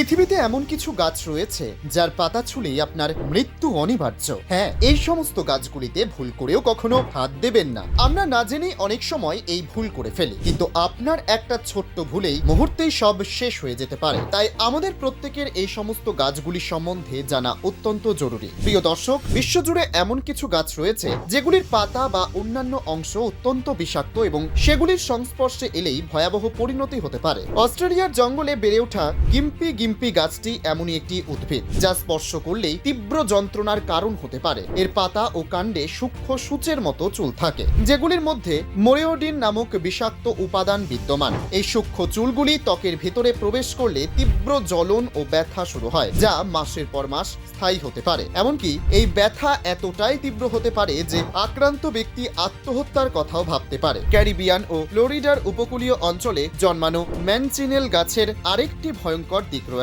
পৃথিবীতে এমন কিছু গাছ রয়েছে যার পাতা ছুলেই আপনার মৃত্যু অনিবার্য। হ্যাঁ এই সমস্ত গাছগুলিতে ভুল করেও কখনো হাত দেবেন না। আমরা না জেনেই অনেক সময় এই ভুল করে ফেলি, কিন্তু আপনার একটা ছোট্ট ভুলেই মুহূর্তেই সব শেষ হয়ে যেতে পারে। তাই আমাদের প্রত্যেকের এই সমস্ত গাছগুলি সম্বন্ধে জানা অত্যন্ত জরুরি। প্রিয় দর্শক, বিশ্বজুড়ে এমন কিছু গাছ রয়েছে যেগুলির পাতা বা অন্যান্য অংশ অত্যন্ত বিষাক্ত এবং সেগুলির সংস্পর্শে এলেই ভয়াবহ পরিণতি হতে পারে। অস্ট্রেলিয়ার জঙ্গলে বেড়ে ওঠা গিম্পি গিম্পি গাছটি এমনই একটি উদ্ভিদ, যা স্পর্শ করলেই তীব্র যন্ত্রণার কারণ হতে পারে। এর পাতা ও কাণ্ডে সূক্ষ্ম সূচের মতো চুল থাকে, যেগুলির মধ্যে মোরিওডিন নামক বিষাক্ত উপাদান বিদ্যমান। এই সূক্ষ্ম চুলগুলি ত্বকের ভেতরে প্রবেশ করলে তীব্র জ্বলন ও ব্যথা শুরু হয়, যা মাসের পর মাস স্থায়ী হতে পারে। এমনকি এই ব্যথা এতটাই তীব্র হতে পারে যে আক্রান্ত ব্যক্তি আত্মহত্যার কথাও ভাবতে পারে। ক্যারিবিয়ান ও ফ্লোরিডার উপকূলীয় অঞ্চলে জন্মানো ম্যানচিনেল গাছের আরেকটি ভয়ঙ্কর দিক রয়েছে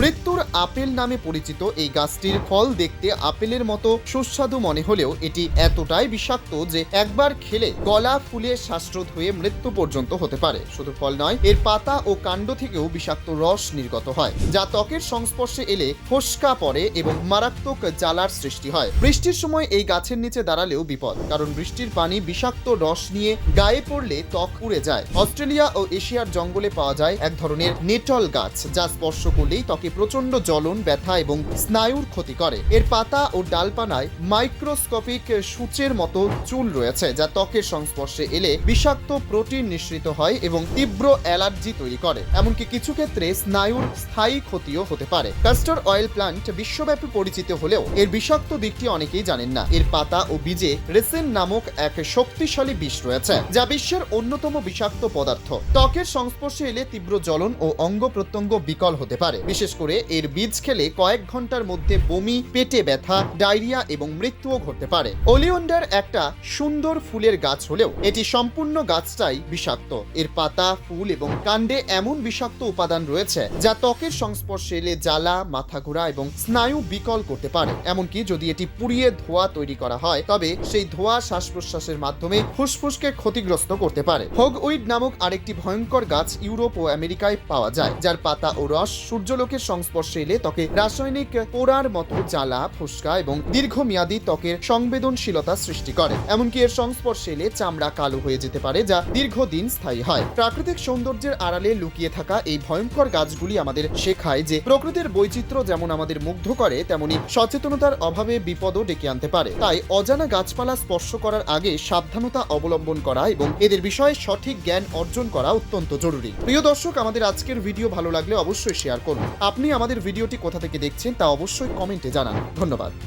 মৃত্যুর আপেল নামে পরিচিত এই গাছটির ফল দেখতে আপেলের মতো সুস্বাদু মনে হলেও এটি এতটাই বিষাক্ত যে একবার খেলে গলা ফুলে শ্বাসরোধ হয়ে মৃত্যু পর্যন্ত হতে পারে। শুধু ফল নয়, এর পাতা ও কাণ্ড থেকেও বিষাক্ত রস নির্গত হয়, যা ত্বকের সংস্পর্শে এলে ফোসকা পড়ে এবং মারাত্মক জ্বালার সৃষ্টি হয়। বৃষ্টির সময় এই গাছের নিচে দাঁড়ালেও বিপদ, কারণ বৃষ্টির পানি বিষাক্ত রস নিয়ে গায়ে পড়লে ত্বক পুড়ে যায়। অস্ট্রেলিয়া ও এশিয়ার জঙ্গলে পাওয়া যায় এক ধরনের নেটল গাছ, যা স্পর্শ করলেই ত্বকে প্রচণ্ড জ্বলন, ব্যথা এবং স্নায়ুর ক্ষতি করে। এর পাতা ও ডালপানায় মাইক্রোস্কোপিক সূচের মতো চুল রয়েছে, যা ত্বকের সংস্পর্শে এলে বিষাক্ত প্রোটিন নিঃসৃত হয় এবং তীব্র অ্যালার্জি তৈরি করে। এমনকি কিছু ক্ষেত্রে স্নায়ুর স্থায়ী ক্ষতিও হতে পারে। কাস্টর অয়েল প্লান্ট বিশ্বব্যাপী পরিচিত হলেও এর বিষাক্ত দিকটি অনেকেই জানেন না। এর পাতা ও বীজে রেসেন নামক এক শক্তিশালী বিষ রয়েছে, যা বিশ্বের অন্যতম বিষাক্ত পদার্থ। ত্বকের সংস্পর্শে এলে তীব্র জ্বলন ও অঙ্গ প্রত্যঙ্গ বিকল হতে পারে। বিশেষ করে এর বীজ খেলে কয়েক ঘণ্টার মধ্যে বমি, পেটে ব্যথা, ডায়রিয়া এবং মৃত্যুও ঘটতে পারে। ওলিওন্ডার একটা সুন্দর ফুলের গাছ হলেও এটি সম্পূর্ণ গাছটাই বিষাক্ত। এর পাতা, ফুল এবং কাণ্ডে এমন বিষাক্ত উপাদান রয়েছে যা ত্বকের সংস্পর্শে এলে জ্বালা মাথা ঘোরা এবং স্নায়ু বিকল করতে পারে। এমনকি যদি এটি পুড়িয়ে ধোঁয়া তৈরি করা হয়, তবে সেই ধোঁয়া শ্বাস প্রশ্বাসের মাধ্যমে ফুসফুসকে ক্ষতিগ্রস্ত করতে পারে। হোগ উইড নামক আরেকটি ভয়ঙ্কর গাছ ইউরোপ ও আমেরিকায় পাওয়া যায়, যার পাতা ও রস সূর্যলোকের সংস্পর্শে এলে ত্বকে রাসায়নিক পোড়ার মতো জ্বালা, ফুসকা এবং দীর্ঘমেয়াদী ত্বকের সংবেদনশীলতা সৃষ্টি করে। এমনকি এর সংস্পর্শে এলে চামড়া কালো হয়ে যেতে পারে, যা দীর্ঘদিন স্থায়ী হয়। প্রাকৃতিক সৌন্দর্যের আড়ালে লুকিয়ে থাকা এই ভয়ঙ্কর গাছগুলি আমাদের শেখায় যে প্রকৃতির বৈচিত্র্য যেমন আমাদের মুগ্ধ করে, তেমনি সচেতনতার অভাবে বিপদও ডেকে আনতে পারে। তাই অজানা গাছপালা স্পর্শ করার আগে সাবধানতা অবলম্বন করা এবং এদের বিষয়ে সঠিক জ্ঞান অর্জন করা অত্যন্ত জরুরি। প্রিয় দর্শক, আমাদের আজকের ভিডিও ভালো লাগলে অবশ্যই শেয়ার করুন। আপনি আমাদের ভিডিওটি কোথা থেকে দেখছেন তা অবশ্যই কমেন্টে জানান। ধন্যবাদ।